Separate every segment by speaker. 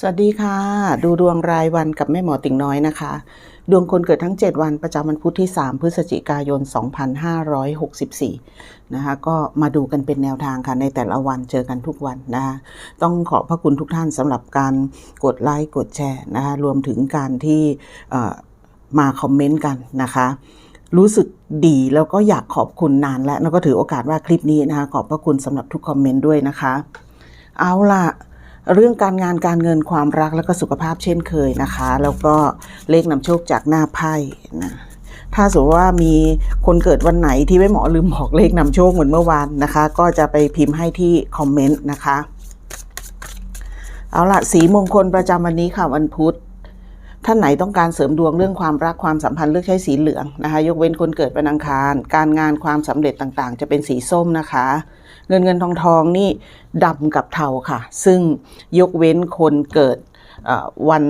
Speaker 1: สวัสดีค่ะ ดูดวงรายวันกับแม่หมอติ่งน้อยนะคะ ดวงคนเกิดทั้ง 7 วันประจำวันพุธที่ 3 พฤศจิกายน 2564 นะคะ ก็มาดูกันเป็นแนวทางค่ะ ในแต่ละวันเจอกันทุกวันนะคะต้องขอบพระคุณทุกท่านสำหรับการกดไลค์กดแชร์นะคะรวมถึงการที่มาคอมเมนต์กันนะคะรู้สึกดีแล้วก็อยากขอบคุณนานแล้วแล้วก็ถือโอกาสว่าคลิปนี้นะคะขอบพระคุณสำหรับทุกคอมเมนต์ด้วยนะคะ เอาล่ะ เรื่องการงานการเงินความรักแล้วก็สุขภาพเช่นเคยนะคะ แล้วก็เลขนำโชคจากหน้าไพ่นะถ้าสมมติว่ามีคนเกิดวันไหนที่ไม่หมอลืมบอกเลขนำโชคเหมือนเมื่อวานนะคะ ก็จะไปพิมพ์ให้ที่คอมเมนต์นะคะ เอาละสีมงคลประจำวันนี้ค่ะวันพุธท่านไหนต้องการเสริมดวงเรื่องความรักความสัมพันธ์เลือกใช้สีเหลืองนะคะ ยกเว้นคนเกิดวันอังคาร การงานความสำเร็จต่างๆ จะเป็นสีส้มนะคะ เงินเงินทองทองนี่ดำกับเทาค่ะ ซึ่งยกเว้นคนเกิดวัน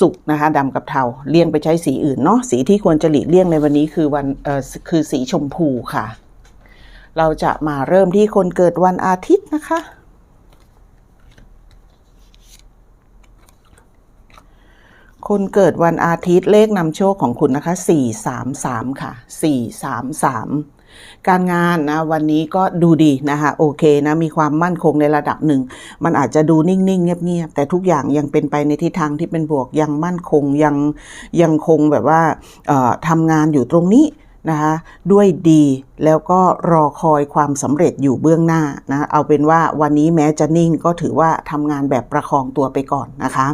Speaker 1: ศุกร์นะคะดำกับเทาเลี่ยงไปใช้สีอื่นเนาะสีที่ควรจะหลีกเลี่ยงในวันนี้คือวันคือสีชมพูค่ะ เราจะมาเริ่มที่คนเกิดวันอาทิตย์นะคะ คนเกิดวันอาทิตย์เลขนำโชคของคุณนะคะ 433 ค่ะ 433 การงานนะวันนี้ก็ดูดีนะคะโอเคนะมีความมั่นคงในระดับหนึ่ง มันอาจจะดูนิ่งๆ เงียบๆ แต่ทุกอย่างยังเป็นไปในทิศทางที่เป็นบวกยังมั่นคงยังยังคงแบบว่าทำงานอยู่ตรงนี้นะคะด้วยดีแล้วก็รอคอยความสำเร็จอยู่เบื้องหน้านะเอาเป็นว่าวันนี้แม้จะนิ่งก็ถือว่าทำงานแบบประคองตัวไปก่อนนะคะ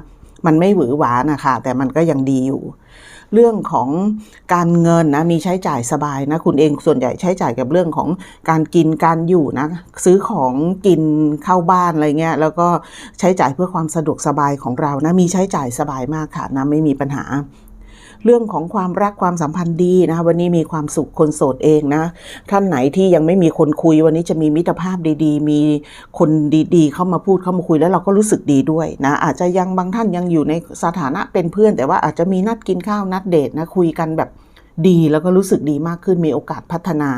Speaker 1: มันไม่หวือหวานะคะแต่มันก็ยังดีอยู่ เรื่องของการเงินนะมีใช้จ่ายสบายนะคุณเองส่วนใหญ่ใช้จ่ายกับเรื่องของการกินการอยู่นะซื้อของกินเข้าบ้านอะไรเงี้ยแล้วก็ใช้จ่ายเพื่อความสะดวกสบายของเรานะมีใช้จ่ายสบายมากค่ะนะไม่มีปัญหา เรื่องของความรักความสัมพันธ์ดีนะคะวันนี้มีความสุขคนโสดเองนะ ท่านไหนที่ยังไม่มีคนคุยวันนี้จะมีมิตรภาพดีๆ มีคนดีๆ เข้ามาพูดเข้ามาคุยแล้วเราก็รู้สึกดีด้วยนะอาจจะยังบางท่านยังอยู่ในสถานะเป็นเพื่อน แต่ว่าอาจจะมีนัดกินข้าวนัดเดทนะคุยกันแบบดีแล้วก็รู้สึกดีมากขึ้นมีโอกาสพัฒนา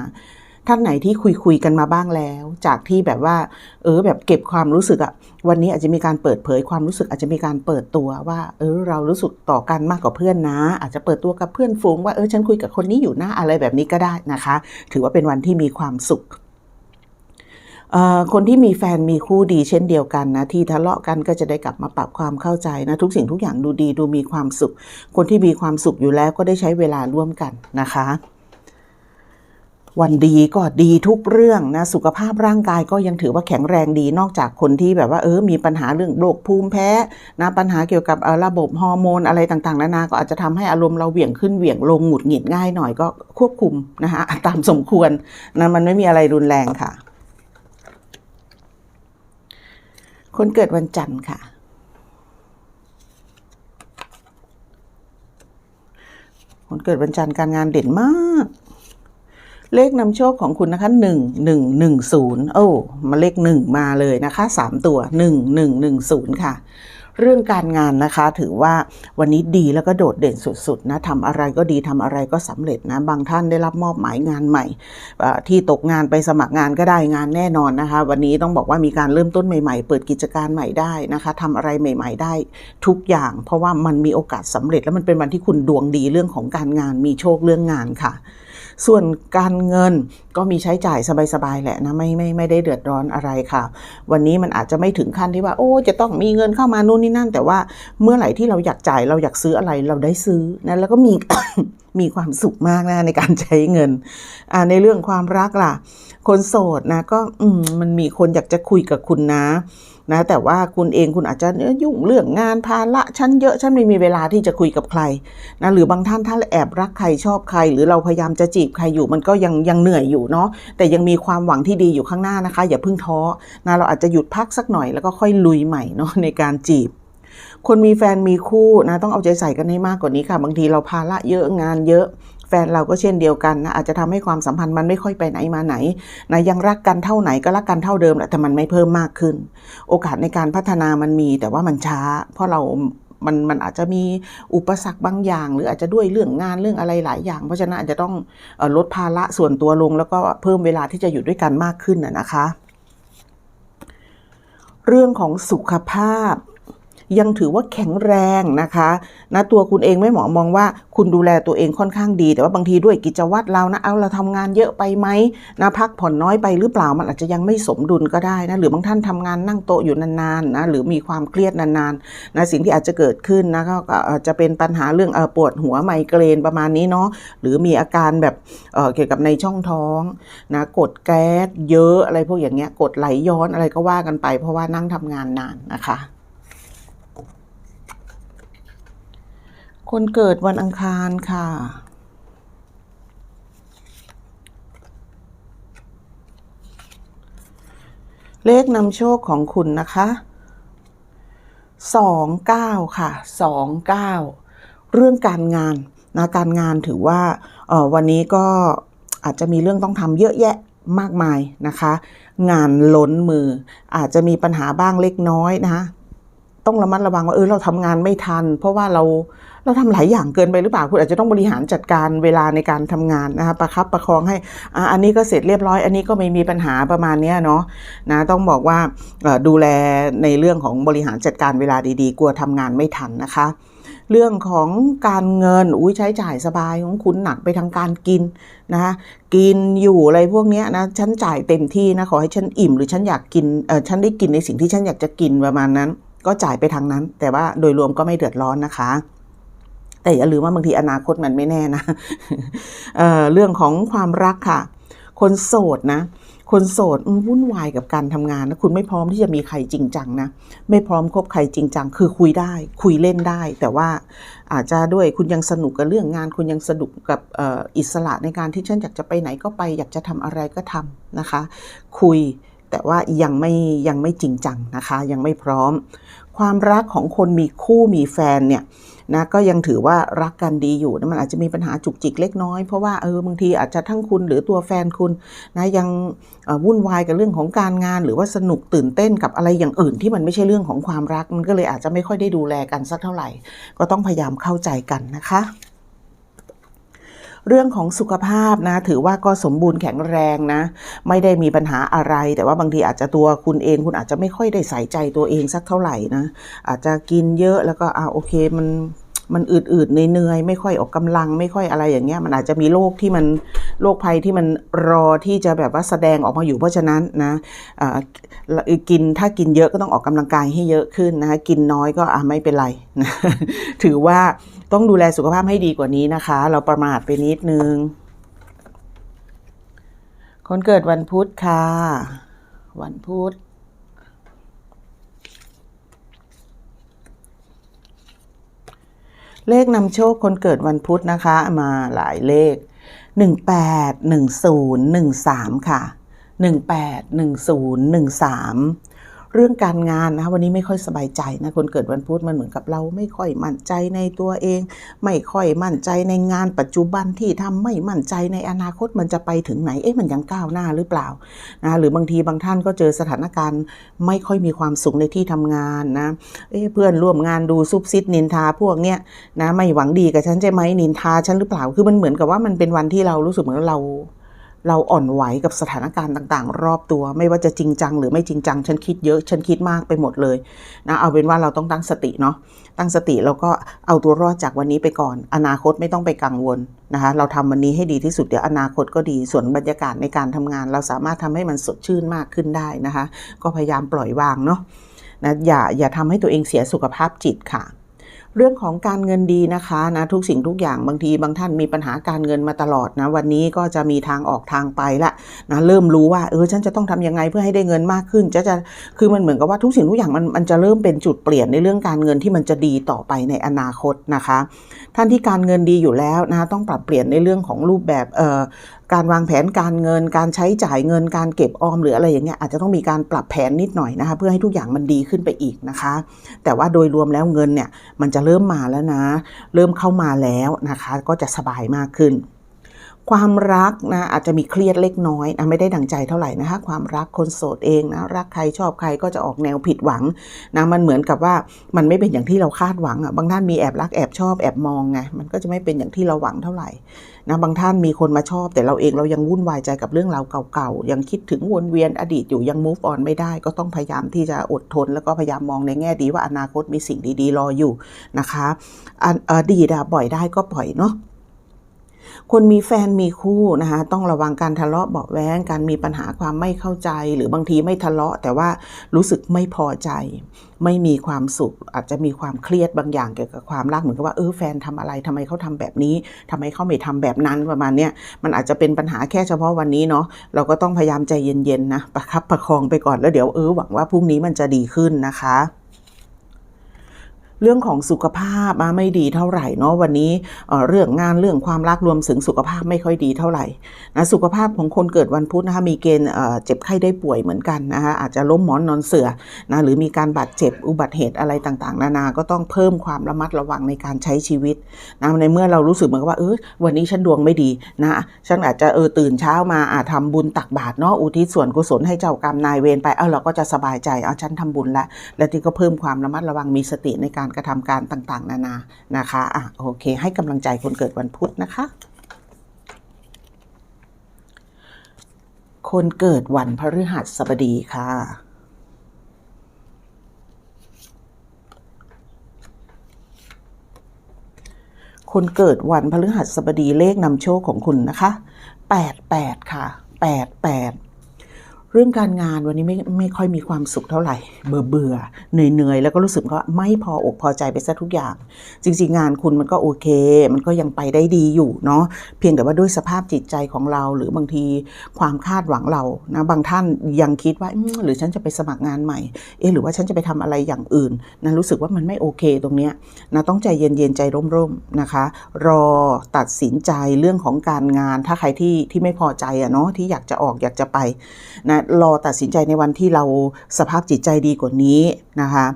Speaker 1: ท่านไหนที่คุยคุยกันมาบ้างแล้ว จากที่แบบว่า เออแบบเก็บความรู้สึกอะวันนี้อาจจะมีการเปิดเผยความรู้สึกอาจจะมีการเปิดตัวว่า เออเรารู้สึกต่อกันมากกว่าเพื่อนนะ อาจจะเปิดตัวกับเพื่อนฝูงว่าเออฉันคุยกับคนนี้อยู่นะอะไรแบบนี้ก็ได้นะคะ ถือว่าเป็นวันที่มีความสุขเอ่อคนที่มีแฟนมีคู่ดีเช่นเดียวกันนะที่ทะเลาะกันก็จะได้กลับมาปรับความเข้าใจนะทุกสิ่งทุกอย่างดูดีดูมีความสุข คนที่มีความสุขอยู่แล้วก็ได้ใช้เวลาร่วมกันนะคะ วันดีก็ดีทุกเรื่องนะสุขภาพร่างกายก็ยังถือว่าแข็งแรงดีนอกจากคนที่แบบว่าเออมีปัญหาเรื่องโรคภูมิแพ้นะปัญหาเกี่ยวกับเอ่อระบบฮอร์โมนอะไรต่างๆนานาก็อาจจะทำให้อารมณ์เราเหวี่ยงขึ้นเหวี่ยงลงหงุดหงิดง่ายหน่อยก็ควบคุมนะคะตามสมควรนะมันไม่มีอะไรรุนแรงค่ะ คนเกิดวันจันทร์ค่ะคนเกิดวันจันทร์การงานเด่นมาก เลขนำโชคของคุณนะคะหนึ่งหนึ่งหนึ่งศูนย์โอ้มาเลขหนึ่งมาเลยนะคะสามตัวหนึ่งหนึ่งหนึ่งศูนย์ค่ะ เรื่องการงานนะคะ ถือว่าวันนี้ดีแล้วก็โดดเด่นสุดๆนะทำอะไรก็ดีทำอะไรก็สำเร็จนะ บางท่านได้รับมอบหมายงานใหม่ที่ตกงานไปสมัครงานก็ได้งานแน่นอนนะคะ วันนี้ต้องบอกว่ามีการเริ่มต้นใหม่ๆ เปิดกิจการใหม่ได้นะคะทำอะไรใหม่ ๆ ได้ทุกอย่าง เพราะว่ามันมีโอกาสสำเร็จ แล้วมันเป็นวันที่คุณดวงดีเรื่องของการงานมีโชคเรื่องงานค่ะ ส่วนการเงินก็มีใช้จ่ายสบายๆแหละนะไม่ไม่ไม่ได้เดือดร้อนอะไรค่ะ วันนี้มันอาจจะไม่ถึงขั้นที่ว่า โอ้จะต้องมีเงินเข้ามานู่นนี่นั่น แต่ว่าเมื่อไหร่ที่เราอยากจ่ายเราอยากซื้ออะไรเราได้ซื้อนะแล้วก็มีมีความสุขมากนะในการใช้เงินอ่าในเรื่องความรักล่ะ คนโสดนะก็อืมมันมีคนอยากจะคุยกับคุณนะ นะแต่ว่าคุณเองคุณอาจจะเอ้ยยุ่งเรื่องงานภาระฉันเยอะฉันไม่มีเวลาที่จะคุยกับใครนะหรือบางท่านถ้าแอบรักใครชอบใคร หรือเราพยายามจะจีบใครอยู่มันก็ยังยังเหนื่อยอยู่เนาะแต่ยังมีความหวังที่ดีอยู่ข้างหน้านะคะ อย่าเพิ่งท้อนะเราอาจจะหยุดพักสักหน่อยแล้วก็ค่อยลุยใหม่เนาะในการจีบคนมีแฟนมีคู่นะต้องเอาใจใส่กันให้มากกว่านี้ค่ะ บางทีเราภาระเยอะงานเยอะ ฟนเราก็เช่นเดียวกันนะอาจจะทำให้ความสัมพันธ์มันไม่ค่อยไปไหนมาไหนนะยังรักกันเท่าไหนก็รักกันเท่าเดิมแหละแต่มันไม่เพิ่มมากขึ้น โอกาสในการพัฒนามันมีแต่ว่ามันช้า เพราะเรามันมันอาจจะมีอุปสรรคบางอย่าง หรืออาจจะด้วยเรื่องงานเรื่องอะไรหลายอย่าง เพราะฉะนั้นอาจจะต้องลดภาระส่วนตัวลง แล้วก็เพิ่มเวลาที่จะอยู่ด้วยกันมากขึ้นนะคะ เรื่องของสุขภาพ ยังถือว่าแข็งแรงนะคะนะตัวคุณเองไม่หมอมองว่าคุณดูแลตัวเองค่อนข้างดี แต่ว่าบางทีด้วยกิจวัตรเรานะเอาเราทำงานเยอะไปไหมนะพักผ่อนน้อยไปหรือเปล่ามันอาจจะยังไม่สมดุลก็ได้นะหรือบางท่านทำงานนั่งโต๊ะอยู่นานๆนะหรือมีความเครียดนานๆนะสิ่งที่อาจจะเกิดขึ้นนะก็อาจจะเป็นปัญหาเรื่องอปวดหัวไมเกรนประมาณนี้เนาะหรือมีอาการแบบเเกี่ยวกับในช่องท้องนะกดแก๊สเยอะอะไรพวกอย่างเงี้ยกดไหลย้อนอะไรก็ว่ากันไป เพราะว่านั่งทำงานนานนะคะ คนเกิดวันอังคารค่ะ เลขนำโชคของคุณนะคะสองเก้าค่ะสองเก้าเรื่องการงานนะการงานถือว่าออวันนี้ก็อาจจะมีเรื่องต้องทำเยอะแยะมากมายนะคะ งานล้นมือ อาจจะมีปัญหาบ้างเล็กน้อยนะคะต้องระมัดระวังว่าเออเราทำงานไม่ทัน เพราะว่าเรา เราทำหลายอย่างเกินไปหรือเปล่าคุณอาจจะต้องบริหารจัดการเวลาในการทำงานนะคะประคับประคองให้อันนี้ก็เสร็จเรียบร้อย อันนี้ก็ไม่มีปัญหาประมาณนี้เนาะนะต้องบอกว่าดูแลในเรื่องของบริหารจัดการเวลาดีๆ กลัวทำงานไม่ทันนะคะเรื่องของการเงินอุ้ยใช้จ่ายสบายของคุณหนักไปทางการกินนะคะกินอยู่อะไรพวกนี้นะฉันจ่ายเต็มที่นะขอให้ฉันอิ่มหรือฉันอยากกินเออฉันได้กินในสิ่งที่ฉันอยากจะกินประมาณนั้น ก็จ่ายไปทางนั้น แต่ว่าโดยรวมก็ไม่เดือดร้อนนะคะ แต่อย่าลืมว่าบางทีอนาคตมันไม่แน่นะเเรื่องของความรักค่ะ คนโสดนะ คนโสดวุ่นวายกับการทำงานนะคุณไม่พร้อมที่จะมีใครจริงจังนะไม่พร้อมคบใครจริงจัง คือคุยได้ คุยเล่นได้ แต่ว่าอาจจะด้วยคุณยังสนุกกับเรื่องงาน คุณยังสนุกกับอ่ออิสระในการที่ฉันอยากจะไปไหนก็ไป อยากจะทำอะไรก็ทำนะคะ คุย แต่ว่ายังไม่ยังไม่จริงจังนะคะ ยังไม่พร้อม ความรักของคนมีคู่มีแฟนเนี่ยนะก็ยังถือว่ารักกันดีอยู่นะมันอาจจะมีปัญหาจุกจิกเล็กน้อย เพราะว่าเออบางทีอาจจะทั้งคุณหรือตัวแฟนคุณนะยังออวุ่นวายกับเรื่องของการงาน หรือว่าสนุกตื่นเต้นกับอะไรอย่างอื่นที่มันไม่ใช่เรื่องของความรัก มันก็เลยอาจจะไม่ค่อยได้ดูแลกันสักเท่าไหร่ ก็ต้องพยายามเข้าใจกันนะคะ เรื่องของสุขภาพนะถือว่าก็สมบูรณ์แข็งแรงนะ ไม่ได้มีปัญหาอะไร แต่ว่าบางทีอาจจะตัวคุณเอง คุณอาจจะไม่ค่อยได้ใส่ใจตัวเองสักเท่าไหร่นะ อาจจะกินเยอะแล้วก็อ่าโอเคมันมันอืดๆเหนื่อยๆไม่ค่อยออกกำลังไม่ค่อยอะไรอย่างเงี้ย มันอาจจะมีโรคที่มันโรคภัยที่มันรอที่จะแบบว่าแสดงออกมาอยู่เพราะฉะนั้นนะอ่ากินถ้ากินเยอะก็ต้องออกกำลังกายให้เยอะขึ้นนะคะกินน้อยก็อ่าไม่เป็นไรนะถือว่า ต้องดูแลสุขภาพให้ดีกว่านี้นะคะ เราประมาทไปนิดนึง คนเกิดวันพุธค่ะ วันพุธเลขนำโชคคนเกิดวันพุธนะคะ มาหลายเลข 18 10 13 ค่ะ 18 10 13 เรื่องการงานนะคะวันนี้ไม่ค่อยสบายใจนะคนเกิดวันพุธมันเหมือนกับเราไม่ค่อยมั่นใจในตัวเอง ไม่ค่อยมั่นใจในงานปัจจุบันที่ทำไม่มั่นใจในอนาคตมันจะไปถึงไหนเอ๊ะมันยังก้าวหน้าหรือเปล่านะหรือบางทีบางท่านก็เจอสถานการณ์ ไม่ค่อยมีความสุขในที่ทำงานนะเอ๊ะเพื่อนร่วมงานดูซุบซิบนินทาพวกเนี้ยนะไม่หวังดีกับฉันใช่ไหมนินทาฉันหรือเปล่า คือมันเหมือนกับว่ามันเป็นวันที่เรารู้สึกเหมือนเรา เราอ่อนไหวกับสถานการณ์ต่าง ๆ รอบตัว ไม่ว่าจะจริงจังหรือไม่จริงจัง ฉันคิดเยอะ ฉันคิดมากไปหมดเลยนะเอาเป็นว่าเราต้องตั้งสติเนาะตั้งสติแล้วก็เอาตัวรอดจากวันนี้ไปก่อน อนาคตไม่ต้องไปกังวลนะคะเราทำวันนี้ให้ดีที่สุดเดี๋ยวอนาคตก็ดีส่วนบรรยากาศในการทำงาน เราสามารถทำให้มันสดชื่นมากขึ้นได้นะคะ ก็พยายามปล่อยวางเนาะนะอย่าอย่าทำให้ตัวเองเสียสุขภาพจิตค่ะ เรื่องของการเงินดีนะคะนะทุกสิ่งทุกอย่างบางทีบางท่านมีปัญหาการเงินมาตลอดนะวันนี้ก็จะมีทางออกทางไปละนะเริ่มรู้ว่าเออฉันจะต้องทำยังไงเพื่อให้ได้เงินมากขึ้นจะจะคือมันเหมือนกับว่าทุกสิ่งทุกอย่างมันมันจะเริ่มเป็นจุดเปลี่ยนในเรื่องการเงินที่มันจะดีต่อไปในอนาคตนะคะ ท่านที่การเงินดีอยู่แล้วนะต้องปรับเปลี่ยนในเรื่องของรูปแบบเอ่อการวางแผนการเงิน การใช้จ่ายเงินการเก็บออมหรืออะไรอย่างเงี้ยอาจจะต้องมีการปรับแผนนิดหน่อยนะคะเพื่อให้ทุกอย่างมันดีขึ้นไปอีกนะคะ แต่ว่าโดยรวมแล้วเงินเนี่ยมันจะเริ่มมาแล้วนะ เริ่มเข้ามาแล้วนะคะ ก็จะสบายมากขึ้น ความรักนะอาจจะมีเครียดเล็กน้อยนะไม่ได้ดังใจเท่าไหร่นะคะความรักคนโสดเองนะรักใครชอบใครก็จะออกแนวผิดหวังนะมันเหมือนกับว่ามันไม่เป็นอย่างที่เราคาดหวังอะบางท่านมีแอบรักแอบชอบแอบมองไงมันก็จะไม่เป็นอย่างที่เราหวังเท่าไหร่นะบางท่านมีคนมาชอบ แต่เราเองเรายังวุ่นวายใจกับเรื่องราวเก่าๆยังคิดถึงวนเวียนอดีตอยู่ยัง move on ไม่ได้ ก็ต้องพยายามที่จะอดทน แล้วก็พยายามมองในแง่ดีว่าอนาคตมีสิ่งดีๆ รออยู่นะคะออดีตอะบ่อยได้ก็ปล่อยเนาะ คนมีแฟนมีคู่นะคะต้องระวังการทะเลาะเบาะแว้งการมีปัญหาความไม่เข้าใจ หรือบางทีไม่ทะเลาะ แต่ว่ารู้สึกไม่พอใจ ไม่มีความสุข อาจจะมีความเครียดบางอย่างเกี่ยวกับความรักเหมือนกับว่าเออแฟนทำอะไรทำไมเขาทำแบบนี้ทำไมเขาไม่ทำแบบนั้นประมาณเนี้ยมันอาจจะเป็นปัญหาแค่เฉพาะวันนี้เนาะเราก็ต้องพยายามใจเย็นๆนะประคับประคองไปก่อนแล้วเดี๋ยวเออหวังว่าพรุ่งนี้มันจะดีขึ้นนะคะ เรื่องของสุขภาพมาไม่ดีเท่าไหร่เนาะวันนี้เรื่องงานเรื่องความรักรวมถึงสุขภาพไม่ค่อยดีเท่าไหร่นะสุขภาพของคนเกิดวันพุธนะคะมีเกณฑ์เจ็บไข้ได้ป่วยเหมือนกันนะคะอาจจะล้มหมอนนอนเสือนะหรือมีการบาดเจ็บอุบัติเหตุอะไรต่างๆ นานาก็ต้องเพิ่มความระมัดระวังในการใช้ชีวิตนะในเมื่อเรารู้สึกเหมือนกับว่าเออวันนี้ฉันดวงไม่ดีนะฉันอาจจะเออตื่นเช้ามาอาจทำบุญตักบาตรเนาะอุทิศส่วนกุศลให้เจ้ากรรมนายเวรไปเออเราก็จะสบายใจเอาฉันทำบุญละแล้วที่ก็เพิ่มความระมัดระวังมีสติในการกระทำการต่างๆ นานานะคะอะโอเค ให้กำลังใจคนเกิดวันพุธนะคะ คนเกิดวันพฤหัสบดีค่ะคนเกิดวันพฤหัสบดีเลขนำโชคของคุณนะคะ 88 ค่ะ 88 เรื่องการงานวันนี้ไม่ไม่ค่อยมีความสุขเท่าไหร่ เบื่อเบื่อเหนื่อยเหนื่อยแล้วก็รู้สึกว่าไม่พออกพอใจไปซะทุกอย่าง จริงๆ งานคุณมันก็โอเค มันก็ยังไปได้ดีอยู่เนาะเพียงแต่ว่าด้วยสภาพจิตใจของเรา หรือบางทีความคาดหวังเรานะบางท่านยังคิดว่าหรือฉันจะไปสมัครงานใหม่เอ๊ะหรือว่าฉันจะไปทำอะไรอย่างอื่นนะรู้สึกว่ามันไม่โอเคตรงเนี้ยนะต้องใจเย็นๆใจร่มๆนะคะ รอตัดสินใจเรื่องของการงาน ถ้าใครที่ที่ไม่พอใจอะเนาะที่อยากจะออกอยากจะไปนะรอตัดสินใจในวันที่เราสภาพจิตใจดีกว่านี้นะคะ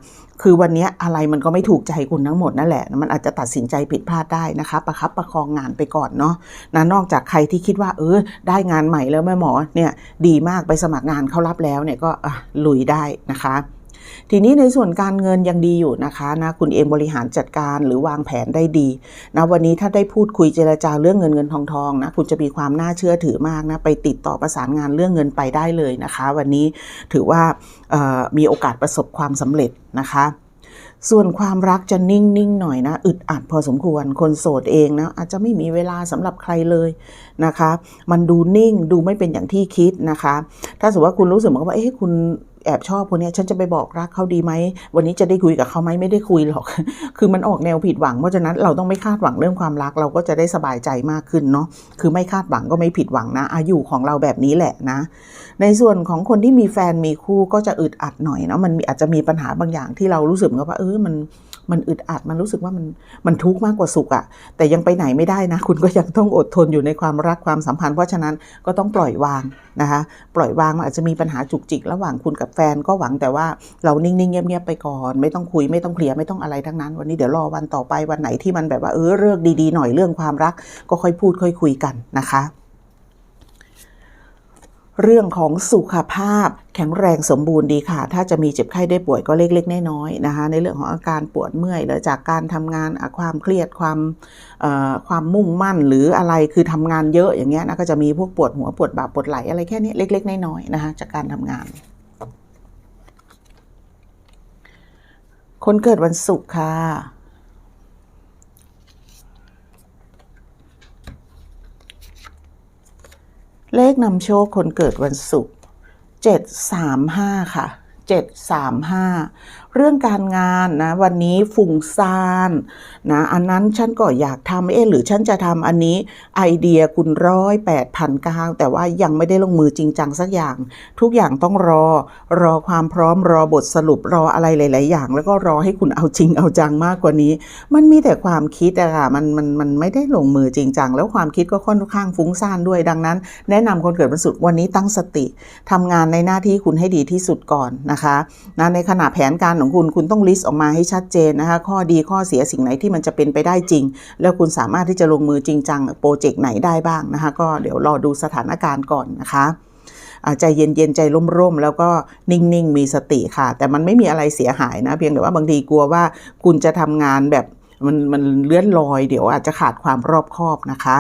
Speaker 1: คือวันนี้อะไรมันก็ไม่ถูกใจคุณทั้งหมดนั่นแหละ มันอาจจะตัดสินใจผิดพลาดได้นะคะ ประคับประคองงานไปก่อนเนาะนะนอกจากใครที่คิดว่า เออ ได้งานใหม่แล้วแม่หมอเนี่ยดีมากไปสมัครงานเขารับแล้วเนี่ยก็ลุยได้นะคะ ทีนี้ในส่วนการเงินยังดีอยู่นะคะนะคุณเองบริหารจัดการหรือวางแผนได้ดีนะวันนี้ถ้าได้พูดคุยเจรจาเรื่องเงินเงินทองทองนะคุณจะมีความน่าเชื่อถือมากนะไปติดต่อประสานงานเรื่องเงินไปได้เลยนะคะ วันนี้ถือว่ามีโอกาสประสบความสำเร็จนะคะส่วนความรักจะนิ่ง ๆ หน่อยนะ อึดอัดพอสมควรคนโสดเองนะ อาจจะไม่มีเวลาสำหรับใครเลย นะคะ มันดูนิ่งดูไม่เป็นอย่างที่คิดนะคะ ถ้าสมมติว่าคุณรู้สึกเหมือนว่าเอ๊ะคุณแอบชอบคนนี้ฉันจะไปบอกรักเขาดีไหม วันนี้จะได้คุยกับเขาไหมไม่ได้คุยหรอก คือมันออกแนวผิดหวัง เพราะฉะนั้นเราต้องไม่คาดหวังเรื่องความรักเราก็จะได้สบายใจมากขึ้นเนาะ คือไม่คาดหวังก็ไม่ผิดหวังนะ อายุของเราแบบนี้แหละนะ ในส่วนของคนที่มีแฟนมีคู่ก็จะอึดอัดหน่อยเนาะ มันมอาจจะมีปัญหาบางอย่างที่เรารู้สึกเหมือนว่าเออมัน มันอึดอัดมันรู้สึกว่ามันมันทุกข์มากกว่าสุขอะแต่ยังไปไหนไม่ได้นะ คุณก็ยังต้องอดทนอยู่ในความรักความสัมพันธ์ เพราะฉะนั้นก็ต้องปล่อยวางนะคะปล่อยวางมันอาจจะมีปัญหาจุกจิก ระหว่างคุณกับแฟนก็หวังแต่ว่าเรานิ่งๆเงียบๆไปก่อน ไม่ต้องคุยไม่ต้องเคลียร์ไม่ต้องอะไรทั้งนั้น วันนี้เดี๋ยวรอวันต่อไปวันไหนที่มันแบบว่าเออเลิกดีๆหน่อยเรื่องความรัก ก็ค่อยพูดค่อยคุยกันนะคะ เรื่องของสุขภาพแข็งแรงสมบูรณ์ดีค่ะ ถ้าจะมีเจ็บไข้ได้ป่วยก็เล็กๆน้อยๆนะคะ ในเรื่องของอาการปวดเมื่อยหรือจากการทำงานความเครียดความความมุ่งมั่นหรืออะไรคือทำงานเยอะอย่างเงี้ยนะก็จะมีพวกปวดหัวปวดบ่าปวดไหล่อะไรแค่นี้เล็กๆน้อยๆนะคะจากการทำงาน คนเกิดวันศุกร์ค่ะ เลขนำโชคคนเกิดวันศุกร์735 ค่ะ 735 เรื่องการงานนะวันนี้ฝุ่งซ่านนะอันนั้นฉันก็อยากทำเอ๊หรือฉันจะทำอันนี้ไอเดียคุณร้อยแปดพันเก้าแต่ว่ายังไม่ได้ลงมือจริงจังสักอย่าง ทุกอย่างต้องรอ รอความพร้อมรอบทสรุปรออะไรหลาย ๆ อย่าง แล้วก็รอให้คุณเอาจริงเอาจังมากกว่านี้ มันมีแต่ความคิดอะค่ะมันมันมันไม่ได้ลงมือจริงจังแล้วความคิดก็ค่อนข้างฟุ้งซ่านด้วยดังนั้น แนะนำคนเกิดวันศุกร์วันนี้ตั้งสติทำงานในหน้าที่คุณให้ดีที่สุดก่อนนะคะนะในขณะแผนการของของคุณคุณต้องลิสต์ออกมาให้ชัดเจนนะคะข้อดีข้อเสียสิ่งไหนที่มันจะเป็นไปได้จริง แล้วคุณสามารถที่จะลงมือจริงจังโปรเจกต์ไหนได้บ้างนะคะก็เดี๋ยวรอดูสถานการณ์ก่อนนะคะใจเย็นๆใจร่มๆ แล้วก็นิ่งๆ มีสติค่ะ แต่มันไม่มีอะไรเสียหายนะ เพียงแต่ว่าบางทีกลัวว่าคุณจะทำงานแบบมันมันเลื่อนลอย เดี๋ยวอาจจะขาดความรอบคอบนะคะ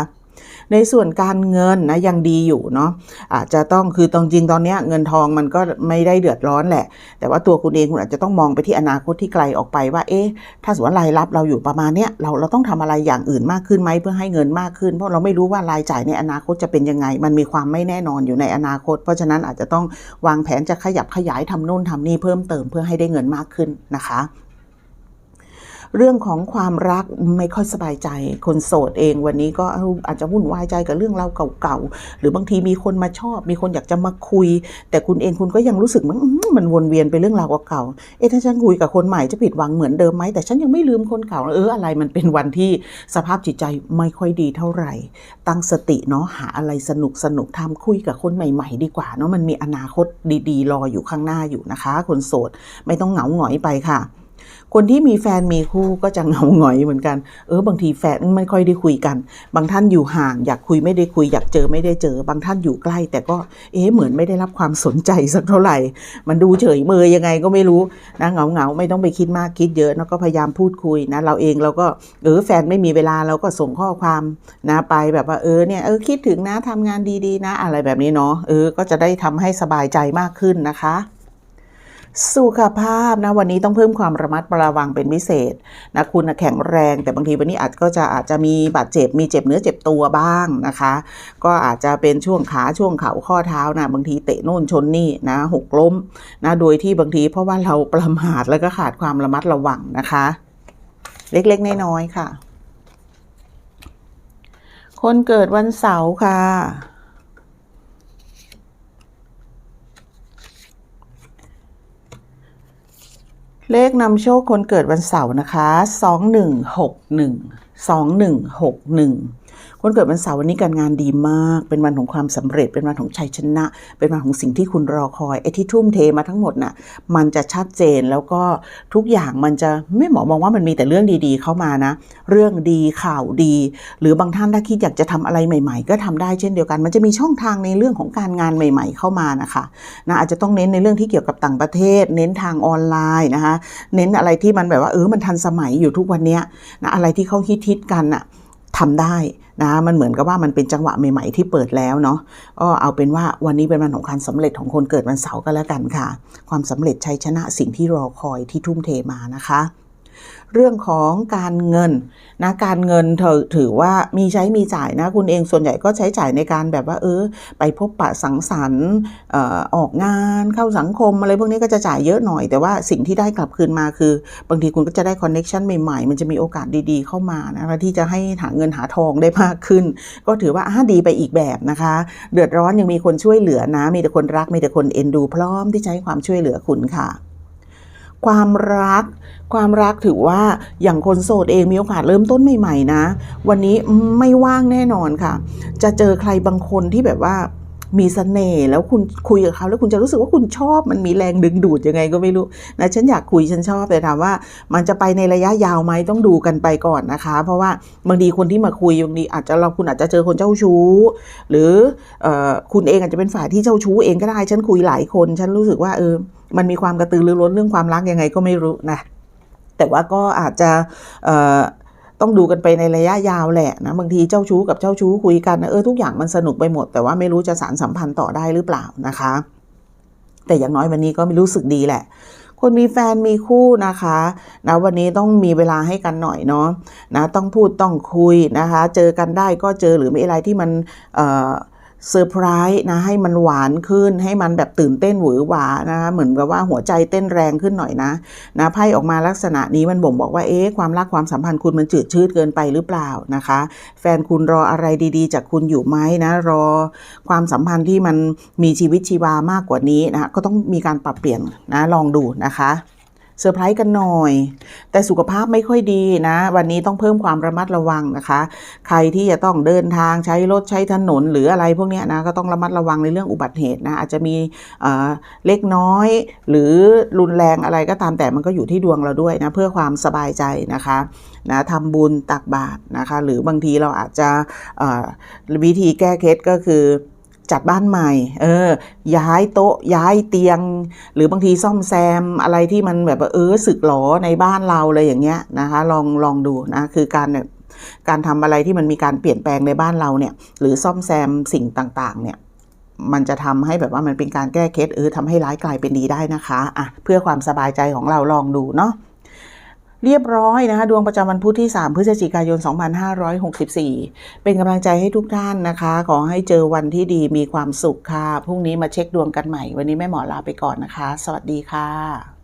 Speaker 1: ในส่วนการเงินนะยังดีอยู่เนาะอาจจะต้องคือตรงจริงตอนนี้เงินทองมันก็ไม่ได้เดือดร้อนแหละ แต่ว่าตัวคุณเองคุณอาจจะต้องมองไปที่อนาคตที่ไกลออกไปว่าเอ๊ะถ้าสมมติว่ารายรับเราอยู่ประมาณเนี้ยเราเราต้องทำอะไรอย่างอื่นมากขึ้นไหมเพื่อให้เงินมากขึ้น เพราะเราไม่รู้ว่ารายจ่ายในอนาคตจะเป็นยังไง มันมีความไม่แน่นอนอยู่ในอนาคต เพราะฉะนั้นอาจจะต้องวางแผนจะขยับขยายทำโน่นทำนี่เพิ่มเติมเพื่อให้ได้เงินมากขึ้นนะคะ เรื่องของความรักไม่ค่อยสบายใจ คนโสดเองวันนี้ก็อาจจะวุ่นวายใจกับเรื่องราวเก่าๆ หรือบางทีมีคนมาชอบ มีคนอยากจะมาคุย แต่คุณเองคุณก็ยังรู้สึกมันมันวนเวียนไปเรื่องราวเก่าๆ เอ๊ะถ้าฉันคุยกับคนใหม่จะผิดหวังเหมือนเดิมไหมแต่ฉันยังไม่ลืมคนเก่า เอออะไรมันเป็นวันที่สภาพจิตใจไม่ค่อยดีเท่าไหร่ ตั้งสติเนาะหาอะไรสนุกสนุกทำคุยกับคนใหม่ ๆ ดีกว่าเนาะมันมีอนาคตดีๆ รออยู่ข้างหน้าอยู่นะคะ คนโสดไม่ต้องเหงาหงอยไปค่ะ คนที่มีแฟนมีคู่ก็จะเหงาหงอยเหมือนกัน เออบางทีแฟนไม่ค่อยได้คุยกัน บางท่านอยู่ห่าง อยากคุยไม่ได้คุย อยากเจอไม่ได้เจอ บางท่านอยู่ใกล้ แต่ก็เอ๊ะเหมือนไม่ได้รับความสนใจสักเท่าไหร่ มันดูเฉยเมยยังไงก็ไม่รู้นะเหงาเหงาไม่ต้องไปคิดมากคิดเยอะนะก็พยายามพูดคุยนะเราเองเราก็เออแฟนไม่มีเวลาเราก็ส่งข้อความนะไปแบบว่าเออเนี่ยเออคิดถึงนะทำงานดีๆนะ อะไรแบบนี้เนาะเออก็จะได้ทำให้สบายใจมากขึ้นนะคะ สุขภาพนะวันนี้ต้องเพิ่มความระมัดระวังเป็นพิเศษนะคุณนะแข็งแรงแต่บางทีวันนี้อาจก็จะอาจจะมีบาดเจ็บมีเจ็บเนื้อเจ็บตัวบ้างนะคะ ก็อาจจะเป็นช่วงขาช่วงเข่าข้อเท้านะบางทีเตะโน่นชนนี่นะหกล้มนะโดยที่บางทีเพราะว่าเราประมาทแล้วก็ขาดความระมัดระวังนะคะ เล็กๆน้อยๆค่ะ คนเกิดวันเสาร์ค่ะ เลขนำโชคคนเกิดวันเสาร์นะคะ 2161 2161 คนเกิดวันเสาร์วันนี้การงานดีมาก เป็นวันของความสำเร็จ เป็นวันของชัยชนะ เป็นวันของสิ่งที่คุณรอคอยไอ้ที่ทุ่มเทมาทั้งหมดน่ะ มันจะชัดเจนแล้วก็ทุกอย่างมันจะไม่หมอมองว่ามันมีแต่เรื่องดีๆ เข้ามานะ เรื่องดีข่าวดี หรือบางท่านถ้าคิดอยากจะทำอะไรใหม่ ๆ ก็ทำได้เช่นเดียวกัน มันจะมีช่องทางในเรื่องของการงานใหม่ ๆ เข้ามานะคะนะอาจจะต้องเน้นในเรื่องที่เกี่ยวกับต่างประเทศ เน้นทางออนไลน์นะคะ เน้นอะไรที่มันแบบว่าเออมันทันสมัยอยู่ทุกวันนี้นะอะไรที่เขาฮิตๆกันน่ะทำได้ นะมันเหมือนกับว่ามันเป็นจังหวะใหม่ๆที่เปิดแล้วเนาะก็เอาเป็นว่าวันนี้เป็นวันของการสำเร็จของคนเกิดวันเสาร์ก็แล้วกันค่ะ ความสำเร็จชัยชนะสิ่งที่รอคอยที่ทุ่มเทมานะคะ เรื่องของการเงินนะการเงินเธอถือว่ามีใช้มีจ่ายนะ คุณเองส่วนใหญ่ก็ใช้จ่ายในการแบบว่า เออ ไปพบปะสังสรรค์ออกงานเข้าสังคมอะไรพวกนี้ก็จะจ่ายเยอะหน่อย แต่ว่าสิ่งที่ได้กลับคืนมาคือบางทีคุณก็จะได้คอนเน็ชันใหม่ๆ มันจะมีโอกาสดีๆ เข้ามานะคะที่จะให้หาเงินหาทองได้มากขึ้น ก็ถือว่าอ่าดีไปอีกแบบนะคะ เดือดร้อนยังมีคนช่วยเหลือนะ มีแต่คนรักมีแต่คนเอ็นดูพร้อมที่จะให้ความช่วยเหลือคุณค่ะ ความรัก ความรักถือว่าอย่างคนโสดเองมีโอกาสเริ่มต้นใหม่ ๆ นะ วันนี้ไม่ว่างแน่นอนค่ะ จะเจอใครบางคนที่แบบว่า มีเสน่ห์แล้วคุณคุยกับเขาแล้วคุณจะรู้สึกว่าคุณชอบมันมีแรงดึงดูดยังไงก็ไม่รู้นะฉันอยากคุยฉันชอบแต่ถามว่า มันจะไปในระยะยาวไหมต้องดูกันไปก่อนนะคะ เพราะว่าบางทีคนที่มาคุยบางทีอาจจะเราคุณอาจจะเจอคนเจ้าชู้ หรือออคุณเองอาจจะเป็นฝ่ายที่เจ้าชู้เองก็ได้ฉันคุยหลายคน ฉันรู้สึกว่าเออมันมีความกระตือรือร้นเรื่องความรักยังไงก็ไม่รู้นะแต่ว่าก็อาจจะ ต้องดูกันไปในระยะยาวแหละนะบางทีเจ้าชู้กับเจ้าชู้คุยกันนะเออทุกอย่างมันสนุกไปหมด แต่ว่าไม่รู้จะสารสัมพันธ์ต่อได้หรือเปล่านะคะ แต่อย่างน้อยวันนี้ก็มีรู้สึกดีแหละ คนมีแฟนมีคู่นะคะนะวันนี้ต้องมีเวลาให้กันหน่อยเนาะนะต้องพูดต้องคุยนะคะ เจอกันได้ก็เจอหรือมีอะไรที่มันเอ่อ เซอร์ไพรส์นะให้มันหวานขึ้น ให้มันแบบตื่นเต้นหวือหวานะคะเหมือนกับว่าหัวใจเต้นแรงขึ้นหน่อยนะนะไพ่ออกมาลักษณะนี้มันบ่งบอกว่าเอ๊ะความรักความสัมพันธ์คุณมันจืดชืดเกินไปหรือเปล่านะคะ แฟนคุณรออะไรดีๆ จากคุณอยู่ไหมนะรอความสัมพันธ์ที่มันมีชีวิตชีวามากกว่านี้นะก็ต้องมีการปรับเปลี่ยนนะลองดูนะคะ เซอร์ไพรส์กันหน่อย แต่สุขภาพไม่ค่อยดีนะ วันนี้ต้องเพิ่มความระมัดระวังนะคะ ใครที่จะต้องเดินทางใช้รถใช้ถนนหรืออะไรพวกนี้นะก็ต้องระมัดระวังในเรื่องอุบัติเหตุนะอาจจะมีเเล็กน้อย หรือรุนแรงอะไรก็ตามแต่มันก็อยู่ที่ดวงเราด้วยนะเพื่อความสบายใจนะคะนะทำบุญตักบาตรนะคะ หรือบางทีเราอาจจะวิธีแก้เคล็ดก็คือ จัดบ้านใหม่ เออ ย้ายโต๊ะย้ายเตียง หรือบางทีซ่อมแซมอะไรที่มันแบบเออสึกหรอในบ้านเราเลยอย่างเงี้ยนะคะลองลองดูนะคือการเนี่ยการทำอะไรที่มันมีการเปลี่ยนแปลงในบ้านเราเนี่ย หรือซ่อมแซมสิ่งต่างๆ เนี่ยมันจะทำให้แบบว่ามันเป็นการแก้เคล็ดเออทำให้ร้ายกลายเป็นดีได้นะคะอะเพื่อความสบายใจของเราลองดูเนาะ เรียบร้อยนะคะ ดวงประจำวันพุธที่ 3 พฤศจิกายน 2564 เป็นกำลังใจให้ทุกท่านนะคะ ขอให้เจอวันที่ดีมีความสุขค่ะ พรุ่งนี้มาเช็คดวงกันใหม่ วันนี้แม่หมอลาไปก่อนนะคะ สวัสดีค่ะ